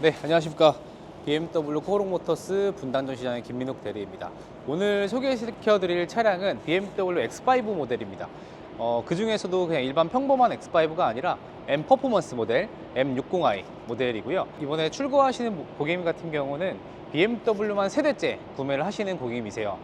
네, 안녕하십니까. BMW 코롱 모터스 분당전 시장의 김민욱 대리입니다. 오늘 소개시켜드릴 차량은 BMW X5 모델입니다. 어, 그 중에서도 그냥 일반 평범한 X5가 아니라 M 퍼포먼스 모델 M60i 모델이고요. 이번에 출고하시는 고객님 같은 경우는 BMW만 세대째 구매를 하시는 고객님이세요.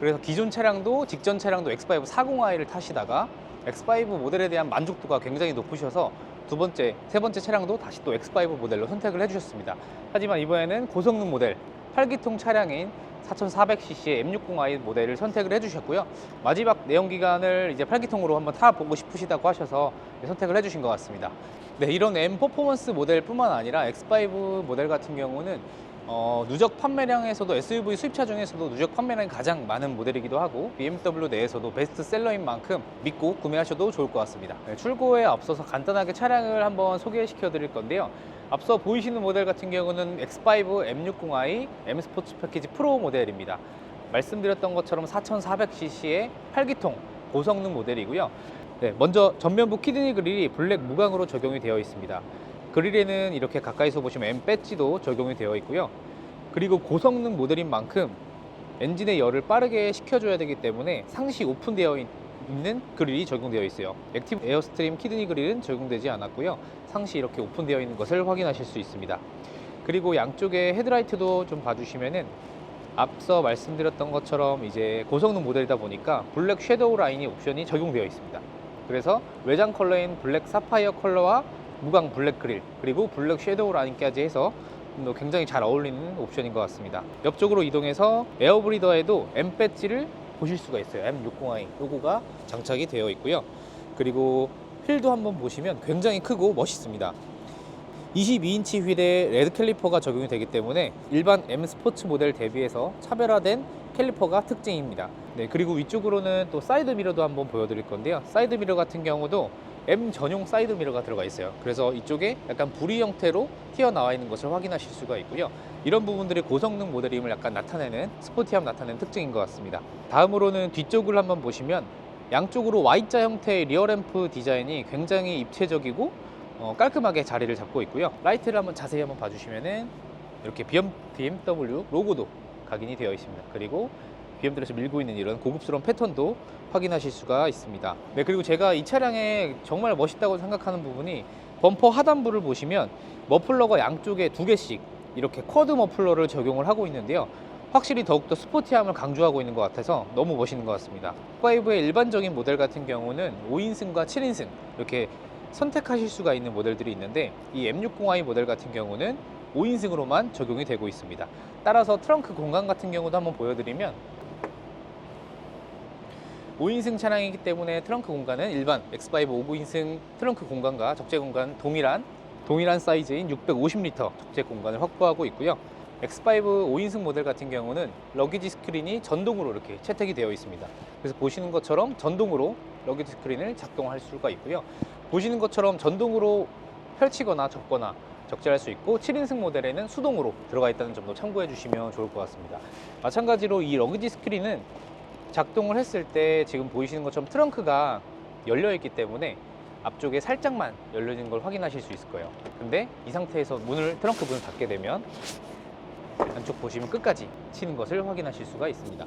그래서 기존 차량도 직전 차량도 X5 40i를 타시다가 X5 모델에 대한 만족도가 굉장히 높으셔서 두 번째, 세 번째 차량도 다시 또 X5 모델로 선택을 해주셨습니다. 하지만 이번에는 고성능 모델 8기통 차량인 4400cc의 M60i 모델을 선택을 해주셨고요. 마지막 내연기관을 이제 8기통으로 한번 타보고 싶으시다고 하셔서 선택을 해주신 것 같습니다. 네, 이런 M 퍼포먼스 모델뿐만 아니라 X5 모델 같은 경우는 어, 누적 판매량에서도 SUV 수입차 중에서도 누적 판매량이 가장 많은 모델이기도 하고 BMW 내에서도 베스트셀러인 만큼 믿고 구매하셔도 좋을 것 같습니다. 네, 출고에 앞서서 간단하게 차량을 한번 소개시켜 드릴 건데요. 앞서 보이시는 모델 같은 경우는 X5 M60i M 스포츠 패키지 프로 모델입니다. 말씀드렸던 것처럼 4400cc의 8기통 고성능 모델이고요. 네, 먼저 전면부 키드니 그릴이 블랙 무광으로 적용이 되어 있습니다. 그릴에는 이렇게 가까이서 보시면 M 배지도 적용이 되어 있고요. 그리고 고성능 모델인 만큼 엔진의 열을 빠르게 식혀줘야 되기 때문에 상시 오픈되어 있는 그릴이 적용되어 있어요. 액티브 에어스트림 키드니 그릴은 적용되지 않았고요. 상시 이렇게 오픈되어 있는 것을 확인하실 수 있습니다. 그리고 양쪽에 헤드라이트도 좀 봐주시면은 앞서 말씀드렸던 것처럼 이제 고성능 모델이다 보니까 블랙 섀도우 라인이 옵션이 적용되어 있습니다. 그래서 외장 컬러인 블랙 사파이어 컬러와 무광 블랙 그릴 그리고 블랙 섀도우 라인까지 해서 또 굉장히 잘 어울리는 옵션인 것 같습니다. 옆쪽으로 이동해서 에어브리더에도 M 배지를 보실 수가 있어요. M60i 로고가 장착이 되어 있고요. 그리고 휠도 한번 보시면 굉장히 크고 멋있습니다. 22인치 휠에 레드 캘리퍼가 적용이 되기 때문에 일반 M 스포츠 모델 대비해서 차별화된 캘리퍼가 특징입니다. 네, 그리고 위쪽으로는 또 사이드 미러도 한번 보여드릴 건데요. 사이드 미러 같은 경우도 M 전용 사이드 미러가 들어가 있어요. 그래서 이쪽에 약간 부리 형태로 튀어나와 있는 것을 확인하실 수가 있고요. 이런 부분들이 고성능 모델임을 약간 나타내는 스포티함 나타내는 특징인 것 같습니다. 다음으로는 뒤쪽을 한번 보시면 양쪽으로 Y자 형태의 리어램프 디자인이 굉장히 입체적이고 어, 깔끔하게 자리를 잡고 있고요. 라이트를 한번 자세히 한번 봐주시면은 이렇게 BMW 로고도 각인이 되어 있습니다. 그리고 BMW에서 밀고 있는 이런 고급스러운 패턴도 확인하실 수가 있습니다. 네, 그리고 제가 이 차량에 정말 멋있다고 생각하는 부분이 범퍼 하단부를 보시면 머플러가 양쪽에 두 개씩 이렇게 쿼드 머플러를 적용을 하고 있는데요. 확실히 더욱더 스포티함을 강조하고 있는 것 같아서 너무 멋있는 것 같습니다. 5의 일반적인 모델 같은 경우는 5인승과 7인승 이렇게 선택하실 수가 있는 모델들이 있는데 이 M60i 모델 같은 경우는 5인승으로만 적용이 되고 있습니다. 따라서 트렁크 공간 같은 경우도 한번 보여드리면 5인승 차량이기 때문에 트렁크 공간은 일반 X5 5인승 트렁크 공간과 적재 공간 동일한 동일한 사이즈인 650리터 적재 공간을 확보하고 있고요. X5 5인승 모델 같은 경우는 러기지 스크린이 전동으로 이렇게 채택이 되어 있습니다. 그래서 보시는 것처럼 전동으로 러기지 스크린을 작동할 수가 있고요. 보시는 것처럼 전동으로 펼치거나 접거나 적재할 수 있고 7인승 모델에는 수동으로 들어가 있다는 점도 참고해 주시면 좋을 것 같습니다. 마찬가지로 이 러기지 스크린은 작동을 했을 때 지금 보이시는 것처럼 트렁크가 열려 있기 때문에 앞쪽에 살짝만 열려진 걸 확인하실 수 있을 거예요. 근데 이 상태에서 문을 트렁크 문을 닫게 되면 안쪽 보시면 끝까지 치는 것을 확인하실 수가 있습니다.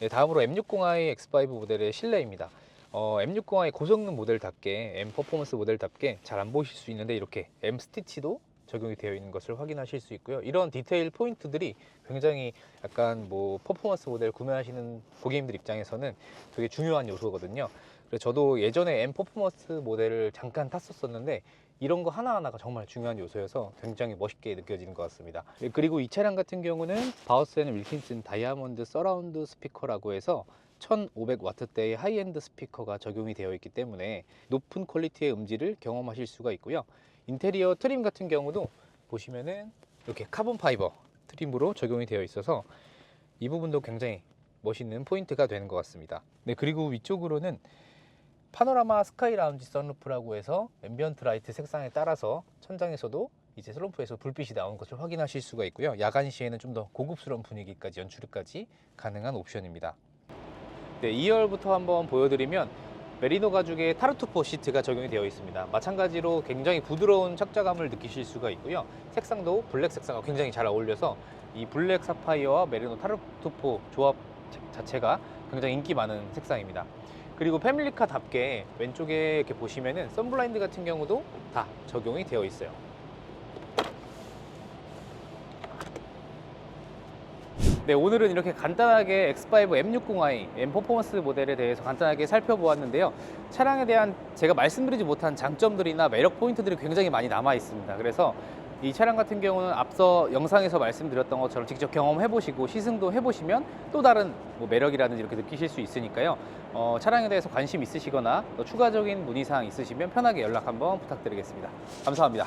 네, 다음으로 M60i X5 모델의 실내입니다. 어, M60i 고성능 모델답게 M 퍼포먼스 모델답게 잘 안 보실 수 있는데 이렇게 M 스티치도 적용이 되어 있는 것을 확인하실 수 있고요. 이런 디테일 포인트들이 굉장히 약간 뭐 퍼포먼스 모델 구매하시는 고객님들 입장에서는 되게 중요한 요소거든요. 그래서 저도 예전에 M 퍼포먼스 모델을 잠깐 탔었었는데 이런 거 하나하나가 정말 중요한 요소여서 굉장히 멋있게 느껴지는 것 같습니다. 네, 그리고 이 차량 같은 경우는 바우스 앤 윌킨슨 다이아몬드 서라운드 스피커라고 해서 1500와트대의 하이엔드 스피커가 적용이 되어 있기 때문에 높은 퀄리티의 음질을 경험하실 수가 있고요. 인테리어 트림 같은 경우도 보시면은 이렇게 카본 파이버 트림으로 적용이 되어 있어서 이 부분도 굉장히 멋있는 포인트가 되는 것 같습니다. 네, 그리고 위쪽으로는 파노라마 스카이 라운지 선루프라고 해서 앰비언트 라이트 색상에 따라서 천장에서도 이제 슬럼프에서 불빛이 나오는 것을 확인하실 수가 있고요. 야간 시에는 좀 더 고급스러운 분위기까지 연출까지 가능한 옵션입니다. 네, 2열부터 한번 보여드리면 메리노 가죽의 타르투포 시트가 적용이 되어 있습니다. 마찬가지로 굉장히 부드러운 착자감을 느끼실 수가 있고요. 색상도 블랙 색상과 굉장히 잘 어울려서 이 블랙 사파이어와 메리노 타르투포 조합 자체가 굉장히 인기 많은 색상입니다. 그리고 패밀리카답게 왼쪽에 이렇게 보시면은 선블라인드 같은 경우도 다 적용이 되어 있어요. 네, 오늘은 이렇게 간단하게 X5 M60i M 퍼포먼스 모델에 대해서 간단하게 살펴보았는데요. 차량에 대한 제가 말씀드리지 못한 장점들이나 매력 포인트들이 굉장히 많이 남아 있습니다. 그래서 이 차량 같은 경우는 앞서 영상에서 말씀드렸던 것처럼 직접 경험해 보시고 시승도 해 보시면 또 다른 뭐 매력이라든지 이렇게 느끼실 수 있으니까요. 어, 차량에 대해서 관심 있으시거나 또 추가적인 문의 사항 있으시면 편하게 연락 한번 부탁드리겠습니다. 감사합니다.